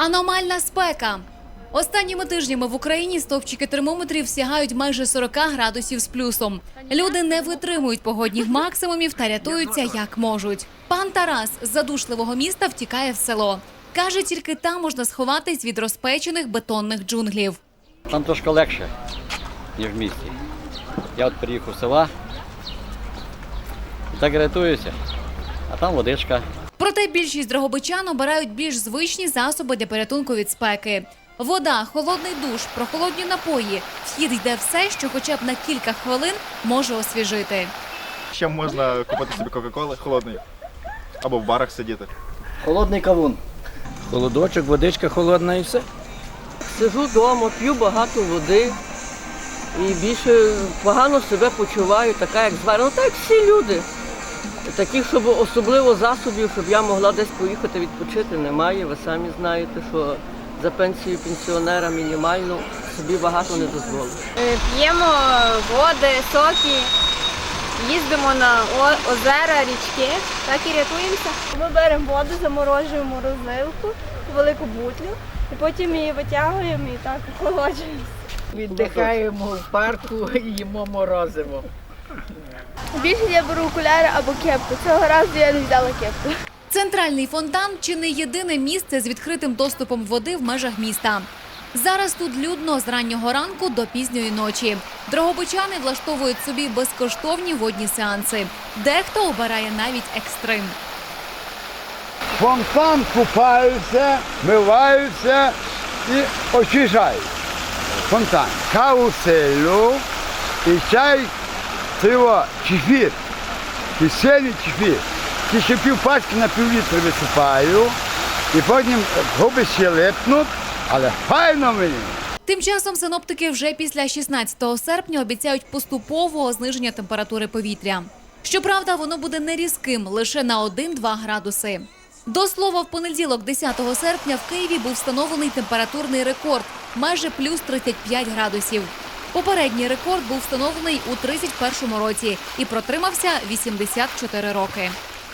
Аномальна спека. Останніми тижнями в Україні стовпчики термометрів сягають майже 40 градусів з плюсом. Люди не витримують погодних максимумів та рятуються як можуть. Пан Тарас з задушливого міста втікає в село. Каже, тільки там можна сховатись від розпечених бетонних джунглів. Там трошки легше, ніж в місті. Я от приїхав з села, так рятуюся, а там водичка. Проте більшість дрогобичан обирають більш звичні засоби для порятунку від спеки. Вода, холодний душ, прохолодні напої. Вхід йде все, що хоча б на кілька хвилин може освіжити. Ще можна купити собі Кока-Коли холодної. Або в барах сидіти. Холодний кавун. Холодочок, водичка холодна і все. Сижу вдома, п'ю багато води і більше погано себе почуваю, така як зварена. Ну так всі люди. Таких, щоб особливо засобів, щоб я могла десь поїхати відпочити, немає. Ви самі знаєте, що за пенсію пенсіонера мінімальну собі багато не дозволиш. Е, П'ємо води, соки, їздимо на озера, річки, так і рятуємося. Ми беремо воду, заморожуємо морозилку, велику бутлю, і потім її витягуємо і так охолоджуємося. Віддихаємо в парку і їмо морозиво. Більше я беру окуляри або кепку. Цього разу я не взяла кепку. Центральний фонтан чи не єдине місце з відкритим доступом води в межах міста. Зараз тут людно з раннього ранку до пізньої ночі. Дрогобичани влаштовують собі безкоштовні водні сеанси. Дехто обирає навіть екстрим. фонтан купаються, миваються і очищають. Фонтан. Кауселю і чай, цього чефір. Киселі чефір. Ті ще пів пачки на пів літра висипаю, і потім губи ще липнуть, але файно мені. Тим часом синоптики вже після 16 серпня обіцяють поступового зниження температури повітря. Щоправда, воно буде не різким, лише на 1-2 градуси. До слова, в понеділок, 10 серпня, в Києві був встановлений температурний рекорд майже плюс 35 градусів. Попередній рекорд був встановлений у 31 році і протримався 84 роки.